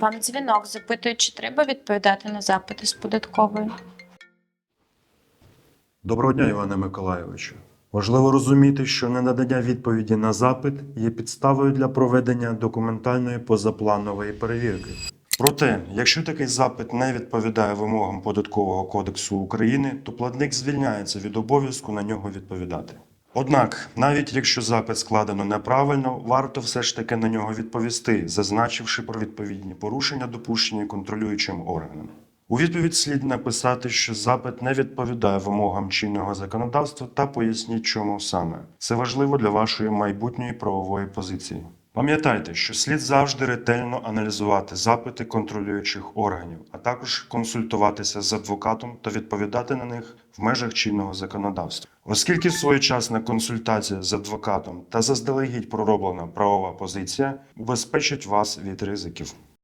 Вам дзвінок запитують, чи треба відповідати на запити з податкової. Доброго дня, Іване Миколайовичу. Важливо розуміти, що ненадання відповіді на запит є підставою для проведення документальної позапланової перевірки. Проте, якщо такий запит не відповідає вимогам Податкового кодексу України, то платник звільняється від обов'язку на нього відповідати. Однак, навіть якщо запит складено неправильно, варто все ж таки на нього відповісти, зазначивши про відповідні порушення, допущені контролюючим органам. У відповідь слід написати, що запит не відповідає вимогам чинного законодавства та поясніть, чому саме. Це важливо для вашої майбутньої правової позиції. Пам'ятайте, що слід завжди ретельно аналізувати запити контролюючих органів, а також консультуватися з адвокатом та відповідати на них в межах чинного законодавства. Оскільки своєчасна консультація з адвокатом та заздалегідь пророблена правова позиція убезпечить вас від ризиків.